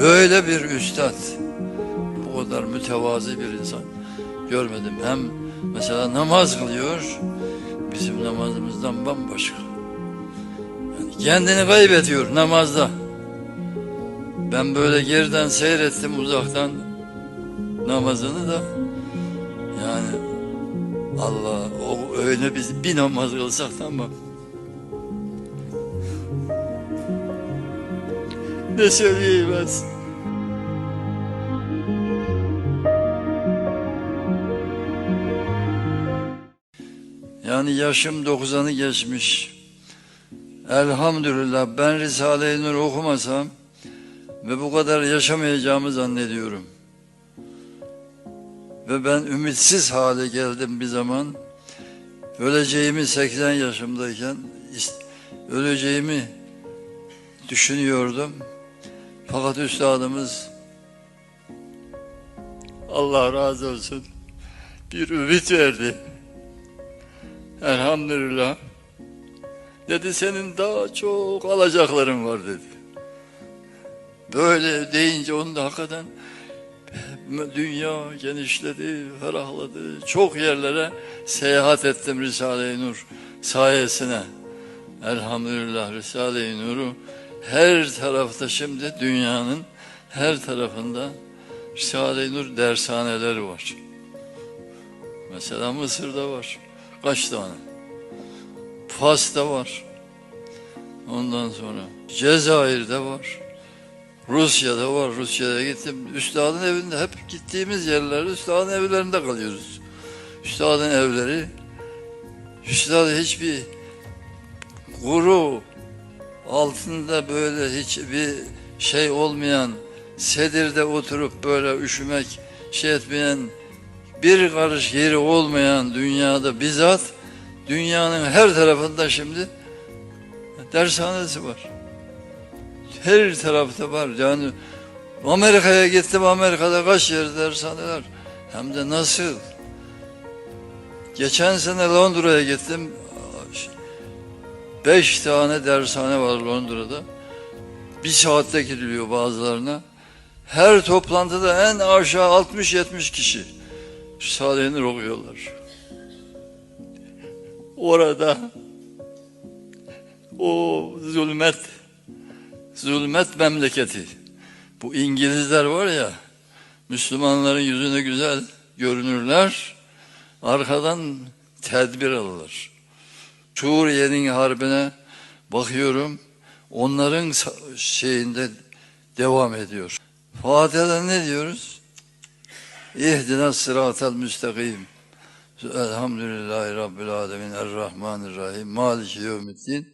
böyle bir üstad, bu kadar mütevazi bir insan görmedim. Hem mesela namaz kılıyor, bizim namazımızdan bambaşka. Yani kendini kaybediyor namazda. Ben böyle geriden seyrettim uzaktan namazını da. Yani Allah o öyle biz bir namaz kılsak tamam. Ne söyleyemez. Yani yaşım 90'ı geçmiş. Elhamdülillah ben Risale-i Nur okumasam ve bu kadar yaşamayacağımı zannediyorum. Ve ben ümitsiz hale geldim bir zaman. Öleceğimi 80 yaşımdayken öleceğimi düşünüyordum. Fakat üstadımız Allah razı olsun bir ümit verdi. Elhamdülillah. Dedi senin daha çok alacakların var dedi. Böyle deyince onu da hakikaten dünya genişledi, ferahladı. Çok yerlere seyahat ettim Risale-i Nur sayesine. Elhamdülillah Risale-i Nur'u her tarafta şimdi dünyanın her tarafında Risale-i Nur dershaneleri var. Mesela Mısır'da var. Kaç tane? Fas'ta var. Ondan sonra Cezayir'de var. Rusya'da var. Rusya'ya gittim. Üstadın evinde hep gittiğimiz yerler üstadın evlerinde kalıyoruz. Üstadın evleri Üstad hiçbir kuru altında böyle hiçbir şey olmayan sedirde oturup böyle üşümek şey etmeyen bir karış yeri olmayan dünyada bizzat dünyanın her tarafında şimdi dershanesi var. Her tarafta var. Yani Amerika'ya gittim Amerika'da kaç yer dershaneler. Hem de nasıl? Geçen sene Londra'ya gittim. Beş tane dershane var Londra'da. Bir saatte gidiliyor bazılarına. Her toplantıda en aşağı 60-70 kişi. Risale-i Nur okuyorlar. Orada o zulmet zulmet memleketi. Bu İngilizler var ya Müslümanların yüzüne güzel görünürler. Arkadan tedbir alırlar. Suriye'nin harbine bakıyorum. Onların şeyinde devam ediyor. Fatiha'da ne diyoruz? İhdina sıratel müstakim. Elhamdülillahi Rabbil alemin. Errahmanirrahim. Maliki yevmiddin.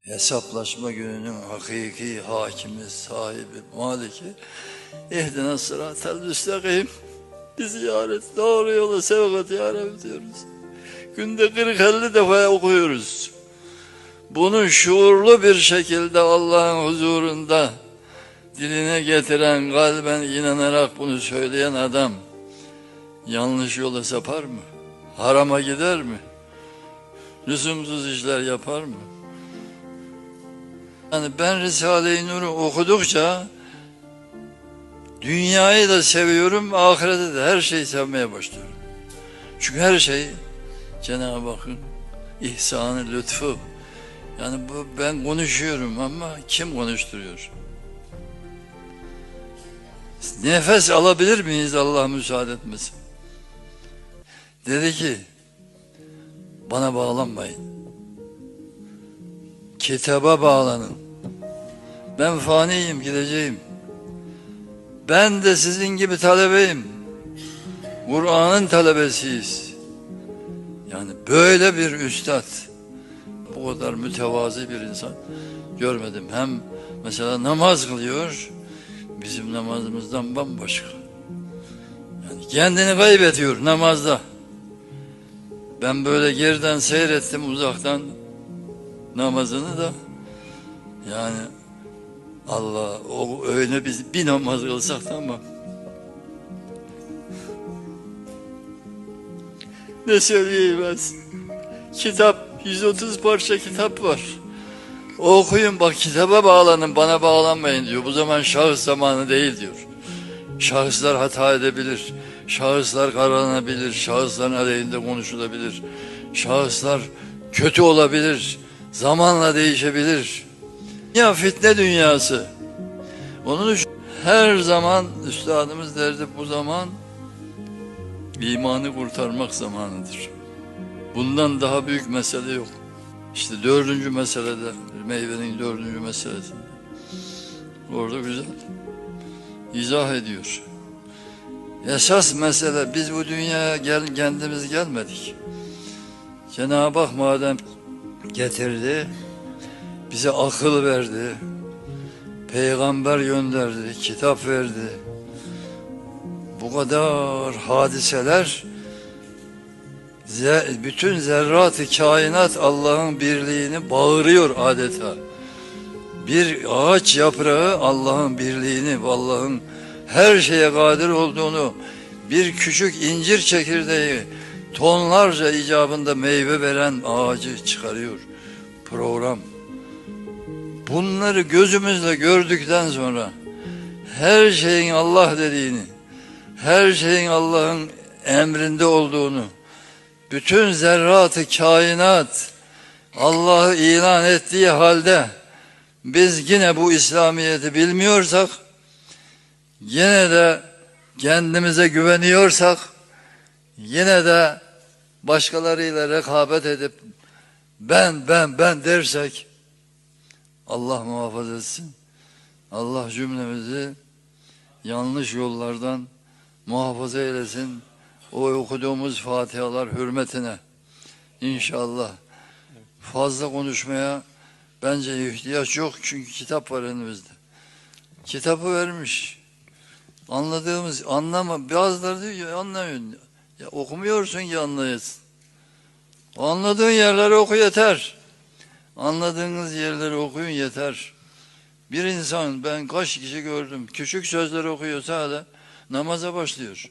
Hesaplaşma gününün hakiki hakimi, sahibi, maliki. İhdina sıratel müstakim. Bizi yaret, doğru yola sevkat yaret diyoruz. Günde 40-50 defa okuyoruz. Bunu şuurlu bir şekilde Allah'ın huzurunda diline getiren, kalben inanarak bunu söyleyen adam yanlış yola sapar mı? Harama gider mi? Lüzumsuz işler yapar mı? Yani ben Risale-i Nur'u okudukça dünyayı da seviyorum, ahirete de her şeyi sevmeye başlıyorum. Çünkü her şey Cenab-ı Hakk'ın ihsanı, lütfu. Yani bu ben konuşuyorum ama kim konuşturuyor? Nefes alabilir miyiz Allah müsaade etmesin? Dedi ki bana bağlanmayın. Kitaba bağlanın. Ben faniyim gideceğim. Ben de sizin gibi talebeyim. Kur'an'ın talebesiyiz. Yani böyle bir üstad, bu kadar mütevazi bir insan görmedim. Hem mesela namaz kılıyor, bizim namazımızdan bambaşka. Yani kendini kaybediyor namazda. Ben böyle geriden seyrettim uzaktan namazını da. Yani Allah o öyle biz bir namaz kılsak tamam. Ne söyleyemez. Kitap 130 parça kitap var. Okuyun bak kitaba bağlanın bana bağlanmayın diyor. Bu zaman şahıs zamanı değil diyor. Şahıslar hata edebilir. Şahıslar karalanabilir. Şahısların aleyhinde konuşulabilir. Şahıslar kötü olabilir. Zamanla değişebilir. Ya fitne dünyası. Onun için her zaman üstadımız derdi bu zaman imanı kurtarmak zamanıdır. Bundan daha büyük mesele yok. İşte dördüncü meselede, meyvenin dördüncü meselesinde. Orada güzel. izah ediyor. Esas mesele biz bu dünyaya gel, kendimiz gelmedik. Cenab-ı Hak madem getirdi, bize akıl verdi, peygamber gönderdi, kitap verdi. Bu kadar hadiseler bütün zerrat-ı kainat Allah'ın birliğini bağırıyor adeta. Bir ağaç yaprağı Allah'ın birliğini, Allah'ın her şeye kadir olduğunu, bir küçük incir çekirdeği tonlarca icabında meyve veren ağacı çıkarıyor. Program. Bunları gözümüzle gördükten sonra her şeyin Allah dediğini, her şeyin Allah'ın emrinde olduğunu, bütün zerratı kainat Allah'ı ilan ettiği halde biz yine bu İslamiyet'i bilmiyorsak, yine de kendimize güveniyorsak, yine de başkalarıyla rekabet edip ben ben ben dersek Allah muhafaza etsin. Allah cümlemizi yanlış yollardan muhafaza eylesin. O okuduğumuz fatihalar hürmetine inşallah fazla konuşmaya bence ihtiyaç yok çünkü kitap var elimizde. Kitabı vermiş. Anladığımız anlama bazıları diyor ki anlamıyorsun. Ya okumuyorsun ki anlayasın. Anladığın yerleri oku yeter. Anladığınız yerleri okuyun yeter. Bir insan ben kaç kişi gördüm küçük sözler okuyor sadece namaza başlıyor.